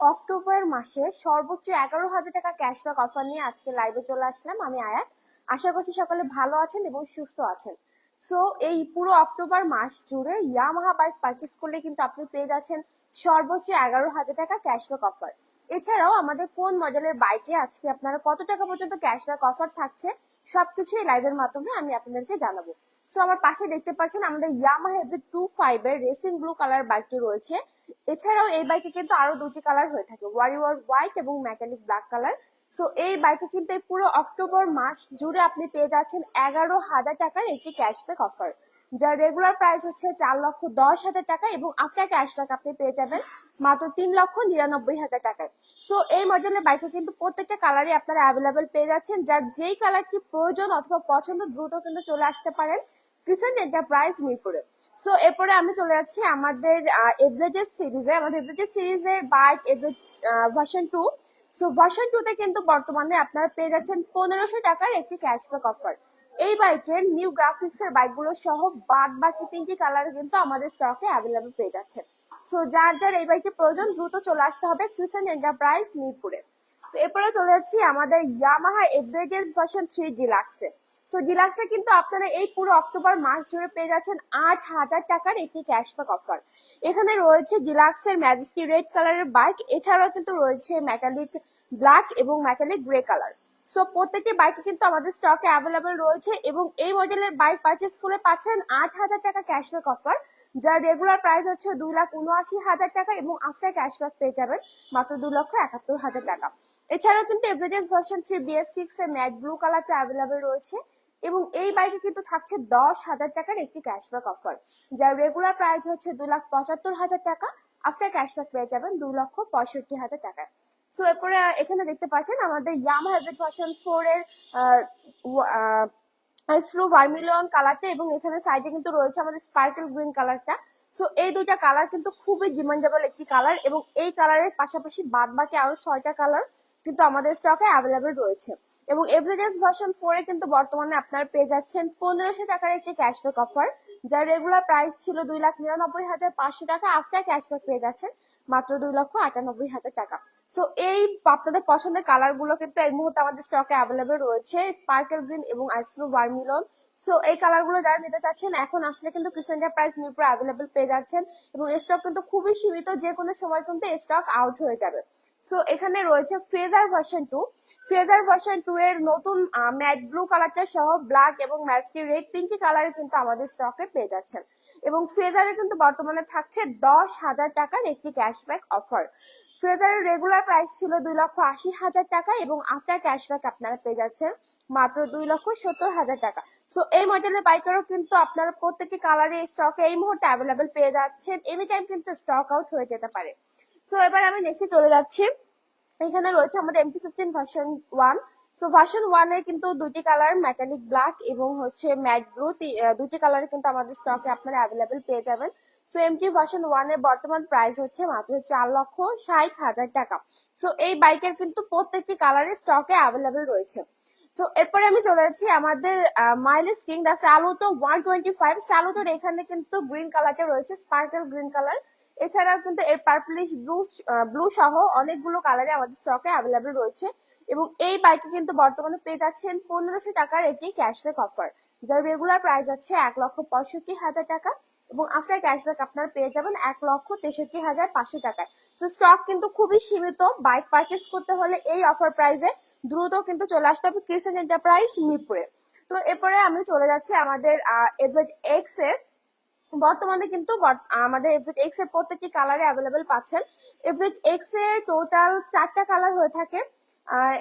October মাসে সর্বোচ্চ এগারো হাজার টাকা ক্যাশব্যাক অফার নিয়ে আজকে লাইভে চলে আসলাম আমি আয়াত। আশা করছি সকলে ভালো আছেন এবং সুস্থ আছেন। সো এই পুরো অক্টোবর মাস জুড়ে ইয়ামাহা বাইক পারচেস করলে কিন্তু আপনি পেয়ে যাচ্ছেন সর্বোচ্চ এগারো হাজার টাকা ক্যাশব্যাক অফার এছাড়াও আমাদের কোন মডেলের বাইকে আজকে আপনারা কত টাকা পর্যন্ত ক্যাশব্যাক অফার থাকছে, সবকিছু এই লাইভের মাধ্যমে আমি আপনাদেরকে জানাব। সো আমার পাশে দেখতে পাচ্ছেন আমাদের ইয়ামাহা যে টু ফাইভ এর রেসিং ব্লু কালার বাইকটি রয়েছে। এছাড়াও এই বাইকে কিন্তু আরও দুটি কালার হয়ে থাকে ওয়ারিওয়ার হোয়াইট এবং মেটালিক ব্ল্যাক কালার সো এই বাইকে কিন্তু পুরো অক্টোবর মাস জুড়ে আপনি পেয়ে যাচ্ছেন এগারো হাজার টাকার একটি ক্যাশব্যাক অফার যার রেগুলার প্রাইস হচ্ছে চার লক্ষ দশ হাজার টাকা এবং আফটার ক্যাশব্যাক আপনি পেয়ে যাবেন মাত্র তিন লক্ষ নিরানব্বই হাজার টাকায়। সো এই মডেলের বাইকে কিন্তু প্রত্যেকটা কালারই আপনারা অ্যাভেলেবেল পেয়ে যাচ্ছেন। যার যেই কালারটি প্রয়োজন অথবা পছন্দ দ্রুত কিন্তু চলে আসতে পারেন ক্রিসেন্ট এন্টারপ্রাইজ মিরপুরে। সো এরপরে আমি চলে যাচ্ছি আমাদের এফজেড সিরিজে আমাদের এফজেড সিরিজের bike FZ version two so version two তে কিন্তু বর্তমানে আপনারা পেয়ে যাচ্ছেন পনেরোশো টাকার একটি ক্যাশব্যাক অফার এই বাইকের নিউ গ্রাফিক্স এর বাইক বাইকগুলো সহ বাদ বাকি তিনটি কালার কিন্তু আমাদের স্টকে অ্যাভেলেবল পেয়ে যাচ্ছে। সো যার যার এই বাইকটি প্রয়োজন, দ্রুত চলে আসতে হবে ক্রিসেন্ট এন্টারপ্রাইজ মিরপুরে। এরপরে চলে যাচ্ছি আমাদের ইয়ামাহা এফজেডএস ভার্সন থ্রি ডিলাক্সে সো ডিলাক্সে কিন্তু আপনারা এই পুরো অক্টোবর মাস জুড়ে পেয়ে যাচ্ছেন আট হাজার টাকার একটি ক্যাশব্যাক অফার এখানে রয়েছে ডিলাক্সের ম্যাজেস্টি রেড কালারের বাইক এছাড়াও কিন্তু রয়েছে মেটালিক ব্ল্যাক এবং মেটালিক গ্রে কালার সো প্রত্যেকটি বাইকে কিন্তু আমাদের স্টকে অ্যাভেলেবল রয়েছে এবং এই মডেলের বাইক পারচেস করে পাচ্ছেন আট হাজার টাকা ক্যাশব্যাক অফার যার রেগুলার প্রাইস হচ্ছে দুই লাখ উনআশি হাজার টাকা এবং আফটার ক্যাশব্যাক পেয়ে যাবেন মাত্র দুই লক্ষ একাত্তর হাজার টাকা। এছাড়াও কিন্তু FZS version three BS six এর ম্যাট ব্লু কালারটা অ্যাভেলেবল রয়েছে এবং এই বাইকে কিন্তু থাকছে দশ হাজার টাকার একটি ক্যাশব্যাক অফার যার রেগুলার প্রাইস হচ্ছে দু লাখ পঁচাত্তর হাজার টাকা আফটার ক্যাশব্যাক পেয়ে যাবেন দু লক্ষ পঁয়ষট্টি হাজার টাকায়। সো এরপরে এখানে দেখতে পাচ্ছেন আমাদের ইয়াম হাইব্রিড ভার্সন ফোর এর আইসফ্লু ভার্মিলন কালারটা এবং এখানে সাইডে কিন্তু রয়েছে আমাদের স্পার্কেল গ্রিন কালারটা সো এই দুইটা কালার কিন্তু খুবই ডিমান্ডেবল একটি কালার এবং এই কালারের পাশাপাশি বাদ বাকি আরও ছয়টা কালার কিন্তু আমাদের স্টকে অ্যাভেলেবেল রয়েছে। এবং এফজেডএস ভার্সন ফোরে কিন্তু বর্তমানে আপনার পেয়ে যাচ্ছেন পনেরোশো টাকার একটি ক্যাশব্যাক অফার যার রেগুলার প্রাইস ছিল দুই লাখ নিরানব্বই হাজার পাঁচশো টাকা আফটার ক্যাশব্যাক পেয়ে যাচ্ছেন মাত্র দুই লক্ষ আটানব্বই হাজার টাকা। সো এই আপনাদের পছন্দের কালারগুলো কিন্তু এই মুহূর্তে আমাদের স্টকে অ্যাভেলেবেল রয়েছে স্পার্কেল গ্রিন এবং আইসফ্লু বার্মিলন সো এই কালারগুলো যারা নিতে চাচ্ছেন, এখন আসলে কিন্তু ক্রিসেন্টার প্রাইস মিরপুর অ্যাভেলেবেল পেয়ে যাচ্ছেন। এবং স্টক কিন্তু খুবই সীমিত যে কোনো সময় কিন্তু স্টক আউট হয়ে যাবে। সো এখানে রয়েছে Fazer version two Fazer version two এর নতুন ম্যাট ব্লু কালারটা সহ ব্ল্যাক এবং ম্যাচকি রেড তিনটি কালারে কিন্তু আমাদের স্টকে পেয়ে যাচ্ছেন। এবং ফ্রেজারে কিন্তু বর্তমানে থাকছে দশ হাজার টাকার একটি ক্যাশব্যাক অফার ফ্রেজারের রেগুলার প্রাইস ছিল দুই লক্ষ আশি হাজার টাকা এবং আফটার ক্যাশব্যাক আপনারা পেয়ে যাচ্ছেন মাত্র দুই লক্ষ সত্তর হাজার টাকা। সো এই মডেলের বাইকারও কিন্তু আপনারা প্রত্যেকটি কালারে স্টকে এই মুহূর্তে অ্যাভেলেবেল পেয়ে যাচ্ছেন। এনি টাইম কিন্তু স্টক আউট হয়ে যেতে পারে। সো এবার আমি নেক্সটে চলে যাচ্ছি। এখানে রয়েছে আমাদের MT fifteen version one so version ওয়ানের কিন্তু দুটি কালার মেটালিক ব্ল্যাক এবং হচ্ছে ম্যাট ব্লু দুটি কালারে কিন্তু আমাদের স্টকে আপনারা অ্যাভেলেবেল পেয়ে যাবেন। সো এমটি ভার্সন ওয়ানের বর্তমান প্রাইস হচ্ছে মাত্র চার লক্ষ ষাট হাজার টাকা। সো এই বাইকের কিন্তু প্রত্যেকটি কালারের স্টকে অ্যাভেলেবেল রয়েছে। তো এরপরে আমি চলে যাচ্ছি আমাদের mileage king the Saluto one twenty five স্যালুটোর এখানে কিন্তু গ্রিন কালারটা রয়েছে স্পার্কেল গ্রিন কালার এছাড়াও কিন্তু এর পার্পলিশ ব্লু ব্লু সহ অনেকগুলো কালারে আমাদের স্টকে অ্যাভেলেবেল রয়েছে এবং এই বাইকে কিন্তু বর্তমানে পেয়ে যাচ্ছেন পনেরোশো টাকার একটি ক্যাশব্যাক অফার যার রেগুলার প্রাইস হচ্ছে এক লক্ষ পঁয়ষট্টি হাজার টাকা এবং আফটার ক্যাশব্যাক আপনারা পেয়ে যাবেন এক লক্ষ তেষট্টি হাজার পাঁচশো টাকায়। তো স্টক কিন্তু খুবই সীমিত। বাইক পারচেস করতে হলে এই অফার প্রাইসে দ্রুত কিন্তু চলে আসতে হবে ক্রিসেন্ট এন্টারপ্রাইজ মিরপুরে। তো এরপরে আমি চলে যাচ্ছি আমাদের এজেড এক্স এ। বর্তমানে কিন্তু আমাদের এফজেড এক্সের প্রত্যেকটি কালারে অ্যাভেলেবেল পাচ্ছেন। এফজেড এক্সের টোটাল চারটা কালার হয়ে থাকে।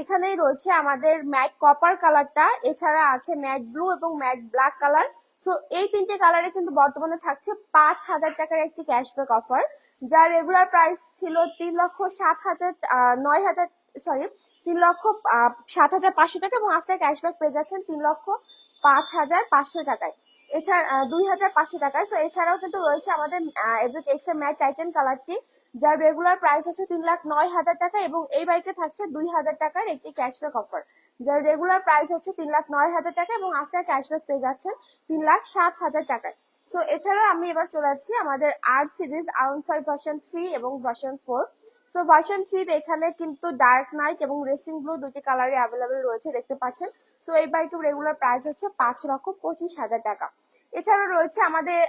এখানেই রয়েছে আমাদের ম্যাট কপার কালারটা এছাড়া আছে ম্যাট ব্লু এবং ম্যাট ব্ল্যাক কালার সো এই তিনটে কালারে কিন্তু বর্তমানে থাকছে পাঁচ হাজার টাকার একটি ক্যাশব্যাক অফার যার রেগুলার প্রাইস ছিল তিন লক্ষ সাত হাজার নয় হাজার সরি তিন লক্ষ সাত হাজার পাঁচশো টাকা এবং আফটার ক্যাশব্যাক পেয়ে যাচ্ছেন তিন লক্ষ পাঁচ হাজার পাঁচশো টাকায়। এছাড়া দুই হাজার পাঁচশো টাকায়। সো এছাড়াও কিন্তু রয়েছে আমাদের এজেক ম্যাট টাইটেন কালারটি যার রেগুলার প্রাইস হচ্ছে তিন লাখ নয় হাজার টাকা এবং এই বাইকে থাকছে দুই হাজার টাকার একটি ক্যাশব্যাক অফার যার রেগুলার প্রাইস হচ্ছে তিন লাখ নয় হাজার টাকা এবং আফটার ক্যাশব্যাক পেয়ে যাচ্ছেন তিন লাখ সাত হাজার টাকায়। সো এছাড়াও আমি এবার চলে যাচ্ছি আমাদের R series R five version three এবং ভার্সন ফোর সো ভার্সন থ্রির এখানে কিন্তু ডার্ক নাইট এবং রেসিং ব্লু দুটি কালারে অ্যাভেলেবেল রয়েছে, দেখতে পাচ্ছেন। সো এই বাইকের রেগুলার প্রাইস হচ্ছে পাঁচ লক্ষ পঁচিশ হাজার টাকা। এছাড়া রয়েছে আমাদের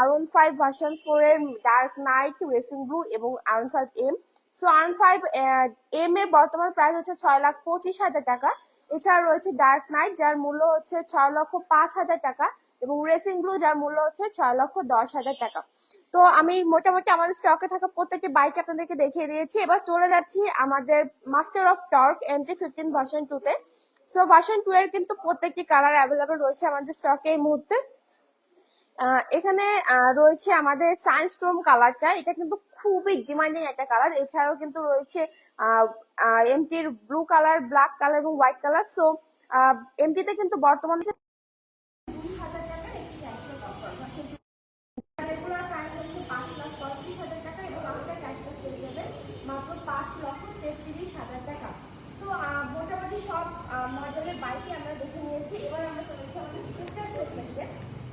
R one five version four এর ডার্ক নাইট রেসিং ব্লু এবং R one five M so R one five M এর বর্তমান প্রাইস হচ্ছে ছয় লাখ পঁচিশ হাজার টাকা। এছাড়া রয়েছে ডার্ক নাইট যার মূল্য হচ্ছে ছয় লক্ষ পাঁচ হাজার টাকা এবং রেসিং ব্লু যার মূল্য হচ্ছে ছয় লক্ষ দশ হাজার টাকা। তো, আমি মোটামুটি আমাদের স্টকে থাকা প্রত্যেকটি বাইক আপনাদেরকে দেখিয়ে দিয়েছি। এবার চলে যাচ্ছি আমাদের master of torque MT fifteen version two তে। সো ভার্সন টু এর কিন্তু প্রত্যেকটি কালার অ্যাভেলেবল রয়েছে আমাদের স্টকে এই মুহূর্তে। এখানে রয়েছে আমাদের সায়েন্স ক্রোম কালারটা। এটা কিন্তু খুবই ডিমান্ডিং একটা কালার। এছাড়াও কিন্তু রয়েছে এমটির ব্লু কালার ব্ল্যাক কালার এবং হোয়াইট কালার সো এমটিতে কিন্তু বর্তমানে সব মডেলের বাইকই আমরা দেখে নিয়েছি। এবার আমরা আমাদের সেগমেন্টে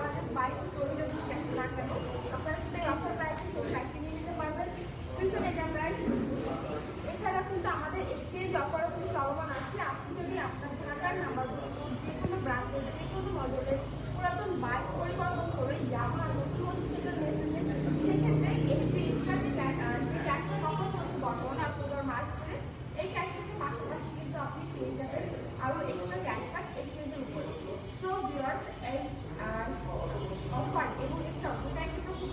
আমাদের বাইক প্রয়োজন না। কেন আপনারা কিন্তু এই অফার প্রাইসে বাইকটি নিয়ে নিতে পারবেন। রিসেন্ট এটা প্রাইস এছাড়া কিন্তু আমাদের এক্সচেঞ্জ অফারও কিন্তু চলমান আছে। আপনি যদি আপনার ঢাকার নাম্বার যে কোনো ব্র্যান্ডের যে কোনো মডেলের পুরাতন বাইক পরিবর্তন করে ইয়ামা নতুন সেটা নিয়ে সেক্ষেত্রে এই যে এক্সট্রা যে যে ক্যাশটা কখন চলছে বর্তমানে আপনার মাস ধরে, এই ক্যাশটাকে পাশাপাশি কিন্তু আপনি পেয়ে যাবেন আরও এক্সট্রা ক্যাশব্যাক এক্সচেঞ্জের উপরে। সো ভিওয়ার্স এই Olha, eu vou listar. O técnico do